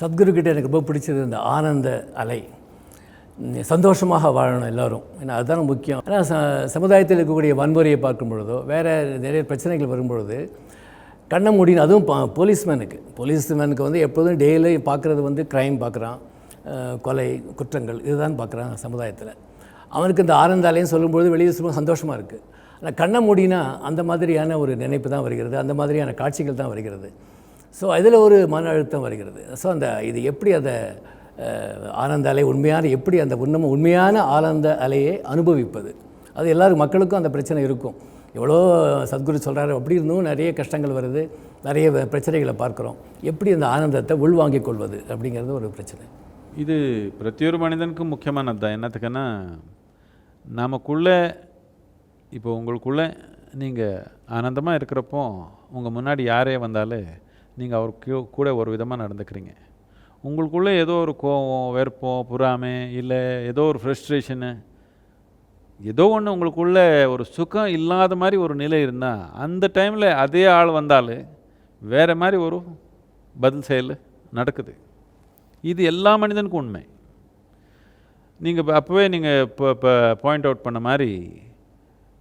சத்குருக்கிட்ட எனக்கு ரொம்ப பிடிச்சது இந்த ஆனந்த அலை. சந்தோஷமாக வாழணும் எல்லாரும். ஏன்னா அதுதான் முக்கியம். ஏன்னா ச சமுதாயத்தில் இருக்கக்கூடிய வன்முறையை பார்க்கும் பொழுதோ வேறு நிறைய பிரச்சனைகள் வரும்பொழுது கண்ணை முடியும் அதுவும் பா- போலீஸ்மேனுக்கு. போலீஸ்மேனுக்கு வந்து எப்போதும் டெய்லி பார்க்குறது வந்து க்ரைம் பார்க்குறான். கொலை குற்றங்கள் இதுதான் பார்க்குறான் சமுதாயத்தில். அவனுக்கு இந்த ஆனந்த அலைன்னு சொல்லும்பொழுது வெளியே சொல்லும் சந்தோஷமாக இருக்குது ஆனால் கண்ணை மூடினா அந்த மாதிரியான ஒரு நினைப்பு தான் வருகிறது. அந்த மாதிரியான காட்சிகள் தான் வருகிறது. ஸோ அதில் ஒரு மன அழுத்தம் வருகிறது. ஸோ அந்த இது எப்படி அந்த ஆனந்த அலை உண்மையான எப்படி அந்த உண்மை உண்மையான ஆனந்த அலையை அனுபவிப்பது? அது எல்லாரும் மக்களுக்கும் அந்த பிரச்சனை இருக்கும். எவ்வளோ சத்குரு சொல்கிறாரு அப்படி இருந்தும் நிறைய கஷ்டங்கள் வருது. நிறைய வ- பிரச்சனைகளை பார்க்குறோம். எப்படி அந்த ஆனந்தத்தை உள்வாங்கிக் கொள்வது அப்படிங்கிறது ஒரு பிரச்சனை. இது பிரத்தியொரு மனிதனுக்கும் முக்கியமானது தான் என்னத்துக்குன்னா நமக்குள்ளே இப்போ உங்களுக்குள்ளே நீங்கள் ஆனந்தமாக இருக்கிறப்போ உங்கள் முன்னாடி யாரே வந்தாலே நீங்கள் அவர் கூட ஒரு விதமாக நடந்துக்கிறீங்க. உங்களுக்குள்ளே ஏதோ ஒரு கோவம் வெறுப்பம் புறாமை இல்லை ஏதோ ஒரு ஃப்ரெஸ்ட்ரேஷனு ஏதோ ஒன்று உங்களுக்குள்ள ஒரு சுகம் இல்லாத மாதிரி ஒரு நிலை இருந்தால் அந்த டைமில் அதே ஆள் வந்தால் வேறு மாதிரி ஒரு பதில் செயல் நடக்குது. இது எல்லா மனிதனுக்கும் உண்மை. நீங்கள் அப்போவே நீங்கள் இப்போ இப்போ பாயிண்ட் அவுட் பண்ண மாதிரி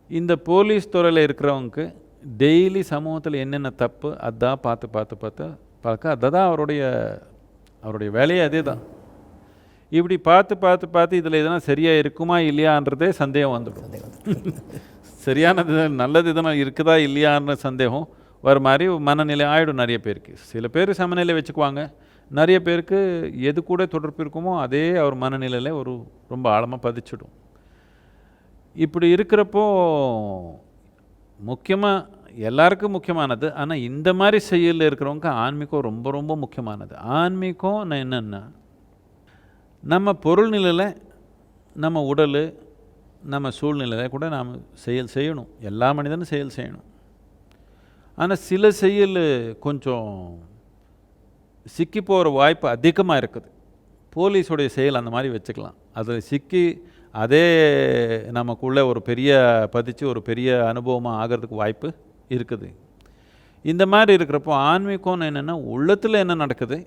இந்த போலீஸ் துறையில் இருக்கிறவங்களுக்கு டெய்லி சமூகத்தில் என்னென்ன தப்பு அதான் பார்த்து பார்த்து பார்த்து பார்க்க அதுதான் அவருடைய அவருடைய வேலையே அதே தான் இப்படி பார்த்து பார்த்து பார்த்து இதில் எதனா சரியாக இருக்குமா இல்லையான்றதே சந்தேகம் வந்துடும். சரியானது நல்லது எதனா இருக்குதா இல்லையான்ற சந்தேகம் வர மாதிரி மனநிலை ஆகிடும் நிறைய பேருக்கு. சில பேர் சமநிலை வச்சுக்குவாங்க. நிறைய பேருக்கு எது கூட தொடர்பு இருக்குமோ அதே அவர் மனநிலையில் ஒரு ரொம்ப ஆழமாக பதிச்சிடும். இப்படி இருக்கிறப்போ முக்கியமாக எல்லாருக்கும் முக்கியமானது. ஆனால் இந்த மாதிரி செயலில் இருக்கிறவங்க ஆன்மீகம் ரொம்ப ரொம்ப முக்கியமானது. ஆன்மீகம் என்னென்னா நம்ம பொருள் நிலையில் நம்ம உடல் நம்ம சூழ்நிலையில் கூட நாம் செயல் செய்யணும். எல்லா மனிதனும் செயல் செய்யணும். ஆனால் சில செயல் கொஞ்சம் சிக்கி போகிற வாய்ப்பு அதிகமாக இருக்குது. போலீஸுடைய செயல் அந்த மாதிரி வச்சுக்கலாம். அதில் சிக்கி அதே நமக்குள்ளே ஒரு பெரிய பதிச்சு ஒரு பெரிய அனுபவமாக ஆகிறதுக்கு வாய்ப்பு இருக்குது. இந்த மாதிரி இருக்கிறப்போ ஆன்மீகம்னு என்னென்னா உள்ளத்தில் என்ன நடக்குது?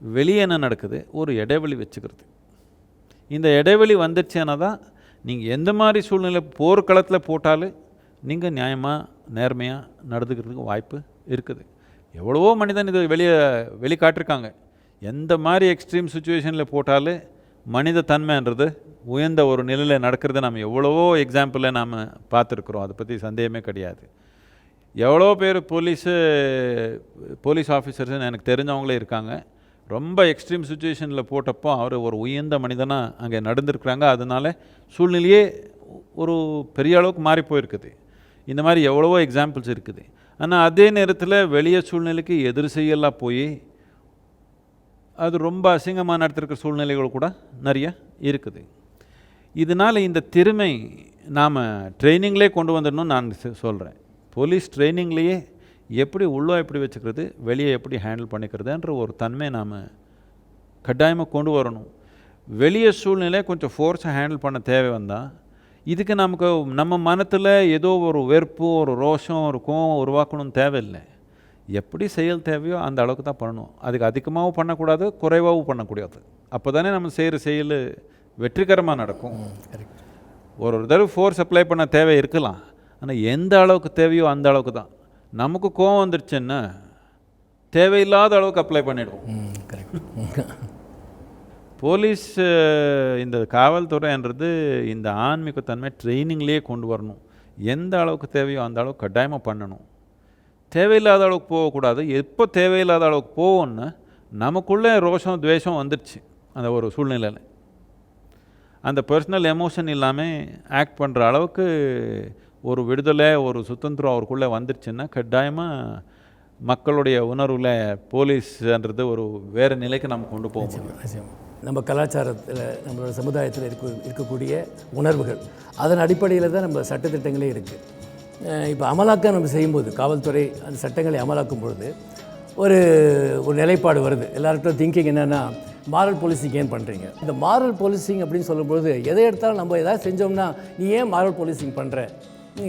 வெளியே என்ன நடக்குது? ஒரு இடைவெளி வச்சுக்கிறது. இந்த இடைவெளி வந்துடுச்சுன்னா தான் நீங்கள் எந்த மாதிரி சூழ்நிலை போர்க்களத்தில் போட்டாலும் நீங்கள் நியாயமாக நேர்மையாக நடந்துக்கிறதுக்கு வாய்ப்பு இருக்குது. எவ்வளவோ மனிதன் இதை வெளியே வெளிக்காட்டிருக்காங்க. எந்த மாதிரி எக்ஸ்ட்ரீம் சுச்சுவேஷனில் போட்டாலும் மனித தன்மைன்றது உயர்ந்த ஒரு நிலையில் நடக்கிறத நம்ம எவ்வளவோ எக்ஸாம்பிளை நாம் பார்த்துருக்குறோம். அதை பற்றி சந்தேகமே கிடையாது. எவ்வளோ பேர் போலீஸு போலீஸ் ஆஃபீஸர்ஸ்னு எனக்கு தெரிஞ்சவங்களே இருக்காங்க. ரொம்ப எக்ஸ்ட்ரீம் சுச்சுவேஷனில் போட்டப்போ அவர் ஒரு உயர்ந்த மனிதனாக அங்கே நடந்திருக்கிறாங்க. அதனால சூழ்நிலையே ஒரு பெரிய அளவுக்கு மாறி போயிருக்குது. இந்த மாதிரி எவ்வளவோ எக்ஸாம்பிள்ஸ் இருக்குது. ஆனால் அதே நேரத்தில் வெளிய சூழ்நிலைக்கு எதிர் செய்யலாம் போய் அது ரொம்ப அசிங்கமாக நடத்திருக்கிற சூழ்நிலைகள் கூட நிறைய இருக்குது. இதனால் இந்த திறமை நாம் ட்ரைனிங்லேயே கொண்டு வந்துடணும்னு நான் சொல்கிறேன் போலீஸ் ட்ரைனிங்லேயே எப்படி உள்ளே எப்படி வச்சுக்கிறது வெளியே எப்படி ஹேண்டில் பண்ணிக்கிறதுன்ற ஒரு தன்மை நாம் கட்டாயமாக கொண்டு வரணும். வெளியே சூழ்நிலை கொஞ்சம் ஃபோர்ஸை ஹேண்டில் பண்ண தேவை வந்தால் இதுக்கு நமக்கு நம்ம மனத்தில் ஏதோ ஒரு வெறுப்பு ஒரு ரோஷம் ஒரு கோவம் உருவாக்கணும்னு தேவையில்லை. எப்படி செயல் தேவையோ அந்த அளவுக்கு தான் பண்ணணும். அதுக்கு அதிகமாகவும் பண்ணக்கூடாது குறைவாகவும் பண்ணக்கூடாது. அப்போ தானே நம்ம செய்கிற செயல் வெற்றிகரமாக நடக்கும். ஒரு ஒரு தடவை ஃபோர்ஸ் அப்ளை பண்ண தேவை இருக்கலாம். ஆனால் எந்த அளவுக்கு தேவையோ அந்த அளவுக்கு தான். நமக்கு கோவம் வந்துருச்சுன்னா தேவையில்லாத அளவுக்கு அப்ளை பண்ணிடுவோம். ம் கரெக்ட் போலீஸ் இந்த காவல்துறைன்றது இந்த ஆன்மீகத்தன்மை ட்ரைனிங்லேயே கொண்டு வரணும். எந்த அளவுக்கு தேவையோ அந்த அளவுக்கு கட்டாயமாக பண்ணணும். தேவையில்லாத அளவுக்கு போகக்கூடாது. எப்போ தேவையில்லாத அளவுக்கு போவோம்னா நமக்குள்ளே ரோஷம் துவேஷம் வந்துடுச்சு அந்த ஒரு சூழ்நிலையில். அந்த பர்சனல் எமோஷன் இல்லாமல் ஆக்ட் பண்ணுற அளவுக்கு ஒரு விடுதலை ஒரு சுதந்திரம் அவருக்குள்ளே வந்துருச்சுன்னா கட்டாயமாக மக்களுடைய உணர்வில் போலீஸ்ன்றது ஒரு வேறு நிலைக்கு நம்ம கொண்டு நிச்சயம் நம்ம கலாச்சாரத்தில் நம்மளோட சமுதாயத்தில் இருக்க இருக்கக்கூடிய உணர்வுகள் அதன் அடிப்படையில் தான் நம்ம சட்டத்திட்டங்களே இருக்குது இப்போ அமலாக்கம் நம்ம செய்யும்போது காவல்துறை அந்த சட்டங்களை அமலாக்கும் பொழுது ஒரு ஒரு நிலைப்பாடு வருது. எல்லாருக்கும் திங்கிங் என்னென்னா மாரல் போலீசிங் ஏன் பண்ணுறீங்க இந்த மாரல் போலீசிங் அப்படின்னு சொல்லும்பொழுது எதை எடுத்தாலும் நம்ம எதாவது செஞ்சோம்னா நீ ஏன் மாரல் போலீசிங் பண்ணுற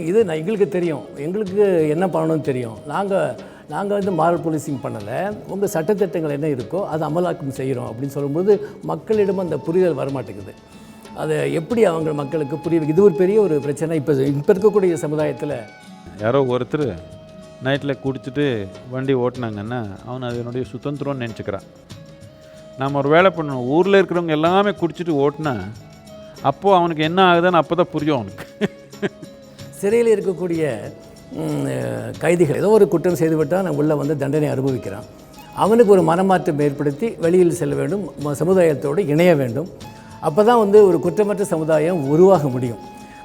இது நான் எங்களுக்கு தெரியும். எங்களுக்கு என்ன பண்ணணும்னு தெரியும். நாங்கள் நாங்கள் வந்து மாரல் போலீசிங் பண்ணலை. உங்கள் சட்டத்திட்டங்கள் என்ன இருக்கோ அதை அமலாக்கம் செய்கிறோம் அப்படின்னு சொல்லும்போது மக்களிடம் அந்த புரிதல் வரமாட்டேங்குது. அதை எப்படி அவங்க மக்களுக்கு புரிய இது ஒரு பெரிய ஒரு பிரச்சனை. இப்போ இப்போ இருக்கக்கூடிய சமுதாயத்தில் யாரோ ஒருத்தர் நைட்டில் குடிச்சிட்டு வண்டி ஓட்டினாங்கன்னா அவன் அது என்னுடைய சுதந்திரம்னு நினச்சிக்கிறான். நாம் ஒரு வேலை பண்ணணும். ஊரில் இருக்கிறவங்க எல்லாமே குடிச்சிட்டு ஓட்டினா அப்போது அவனுக்கு என்ன ஆகுதுன்னு அப்போ தான் புரியும் அவனுக்கு. சிறையில் இருக்கக்கூடிய கைதிகள் ஏதோ ஒரு குற்றம் செய்துவிட்டால் நான் உள்ளே வந்து தண்டனை அனுபவிக்கிறான். அவனுக்கு ஒரு மனமாற்றம் ஏற்படுத்தி வெளியில் செல்ல வேண்டும் சமுதாயத்தோடு இணைய வேண்டும். அப்போ தான் வந்து ஒரு குற்றமற்ற சமுதாயம் உருவாக முடியும்.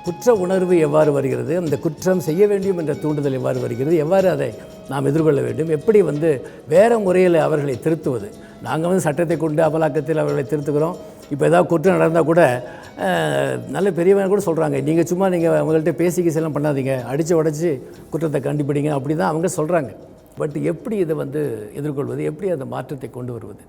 குற்ற உணர்வு எவ்வாறு வருகிறது? அந்த குற்றம் செய்ய வேண்டும் என்ற தூண்டுதல் எவ்வாறு வருகிறது? எவ்வாறு அதை நாம் எதிர்கொள்ள வேண்டும்? எப்படி வந்து வேறு முறையில் அவர்களை திருத்துவது? நாங்கள் வந்து சட்டத்தை கொண்டு அமலாக்கத்தில் அவர்களை திருத்துக்கிறோம் இப்போ ஏதாவது குற்றம் நடந்தால் கூட நல்ல பெரியவங்க கூட சொல்கிறாங்க நீங்கள் சும்மா நீங்கள் அவங்கள்ட்ட பேசிக்க செல்லாம் பண்ணாதீங்க. அடித்து உடச்சி குற்றத்தை கண்டுபிடிங்க. அப்படி தான் அவங்க சொல்கிறாங்க பட் எப்படி இதை வந்து எதிர்கொள்வது? எப்படி அந்த மாற்றத்தை கொண்டு வருவது?